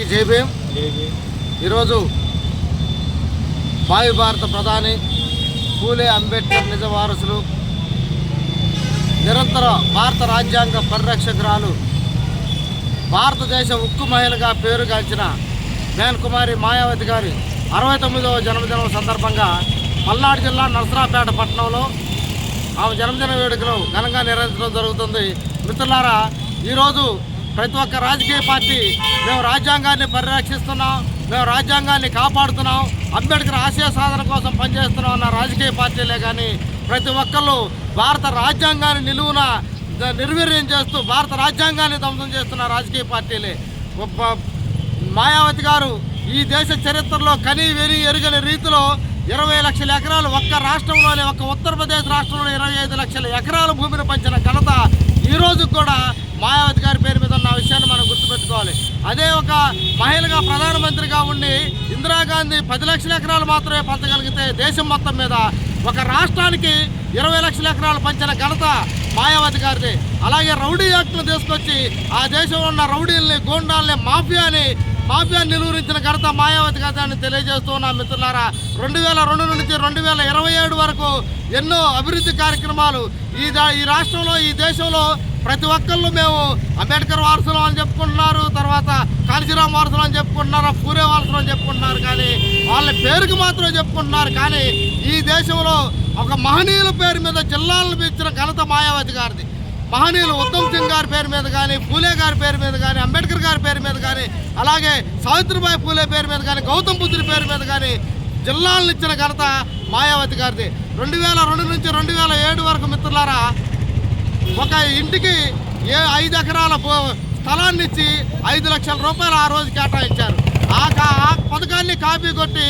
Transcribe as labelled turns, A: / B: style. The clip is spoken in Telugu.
A: అందరికీ జై ఈరోజు వాయు భారత ప్రధాని పూలే అంబేద్కర్ నిజ వారసులు నిరంతర భారత రాజ్యాంగ పరిరక్షకురాలు భారతదేశ ఉక్కు మహిళగా పేరుగాంచిన మేన్ కుమారి మాయావతి గారి అరవై తొమ్మిదవ జన్మదినం సందర్భంగా పల్నాడు జిల్లా నరసరాపేట పట్టణంలో ఆమె జన్మదిన వేడుకలు ఘనంగా నిర్వహించడం జరుగుతుంది. మిత్రులారా ఈరోజు ప్రతి ఒక్క రాజకీయ పార్టీ మేము రాజ్యాంగాన్ని పరిరక్షిస్తున్నాం మేము రాజ్యాంగాన్ని కాపాడుతున్నాం అంబేద్కర్ ఆశయ సాధన కోసం పనిచేస్తున్నాం అన్న రాజకీయ పార్టీలే కానీ ప్రతి ఒక్కళ్ళు భారత రాజ్యాంగాన్ని నిలువున నిర్వీర్యం చేస్తూ భారత రాజ్యాంగాన్ని ధ్వంసం చేస్తున్న రాజకీయ పార్టీలే. ఒప్ప మాయావతి గారు ఈ దేశ చరిత్రలో కని వెని ఎరుగని రీతిలో ఇరవై లక్షల ఎకరాలు ఒక్క రాష్ట్రంలోనే ఒక్క ఉత్తరప్రదేశ్ రాష్ట్రంలో ఇరవై ఐదు లక్షల ఎకరాల భూమిని పంచిన ఘనత ఈరోజు కూడా మాయావతి గారి పేరు మీద ఉన్న విషయాన్ని మనం గుర్తుపెట్టుకోవాలి. అదే ఒక మహిళగా ప్రధానమంత్రిగా ఉండి ఇందిరాగాంధీ పది లక్షల ఎకరాలు మాత్రమే పంచగలిగితే దేశం మొత్తం మీద ఒక రాష్ట్రానికి ఇరవై లక్షల ఎకరాలు పంచిన ఘనత మాయావతి గారిది. అలాగే రౌడీ యాక్ట్ను తీసుకొచ్చి ఆ దేశంలో ఉన్న రౌడీల్ని గూండాల్ని మాఫియాని మాఫియా నిలువరించిన ఘనత మాయావతి గారి అని తెలియజేస్తూ ఉన్న మిత్రులారా. రెండు వేల రెండు నుంచి రెండు వేల ఇరవై ఏడు వరకు ఎన్నో అభివృద్ధి కార్యక్రమాలు ఈ దా- ఈ రాష్ట్రంలో ఈ దేశంలో ప్రతి ఒక్కళ్ళు మేము అంబేద్కర్ వారసులం అని చెప్పుకుంటున్నారు తర్వాత కాళీరామ్ వారసులం అని చెప్పుకుంటున్నారు పూరే వారసులం అని చెప్పుకుంటున్నారు కానీ వాళ్ళ పేరుకి మాత్రం చెప్పుకుంటున్నారు కానీ ఈ దేశంలో ఒక మహనీయుల పేరు మీద జిల్లాలను పెంచిన ఘనత మాయావతి గారిది. మహనీయులు ఉత్తమ్ సింగ్ గారి పేరు మీద కానీ పూలే గారి పేరు మీద కానీ అంబేద్కర్ గారి పేరు మీద కానీ అలాగే సావిత్రిబాయి పూలే పేరు మీద కానీ గౌతమ్ బుద్ధుడి పేరు మీద కానీ జిల్లాలను ఇచ్చిన ఘనత మాయావతి గారిది. రెండు వేల రెండు నుంచి రెండు వేల ఏడు వరకు మిత్రులారా ఒక ఇంటికి ఏ ఐదు ఎకరాల స్థలాన్ని ఇచ్చి ఐదు లక్షల రూపాయలు ఆ రోజు కేటాయించారు. ఆ ఆ పథకాన్ని కాపీ కొట్టి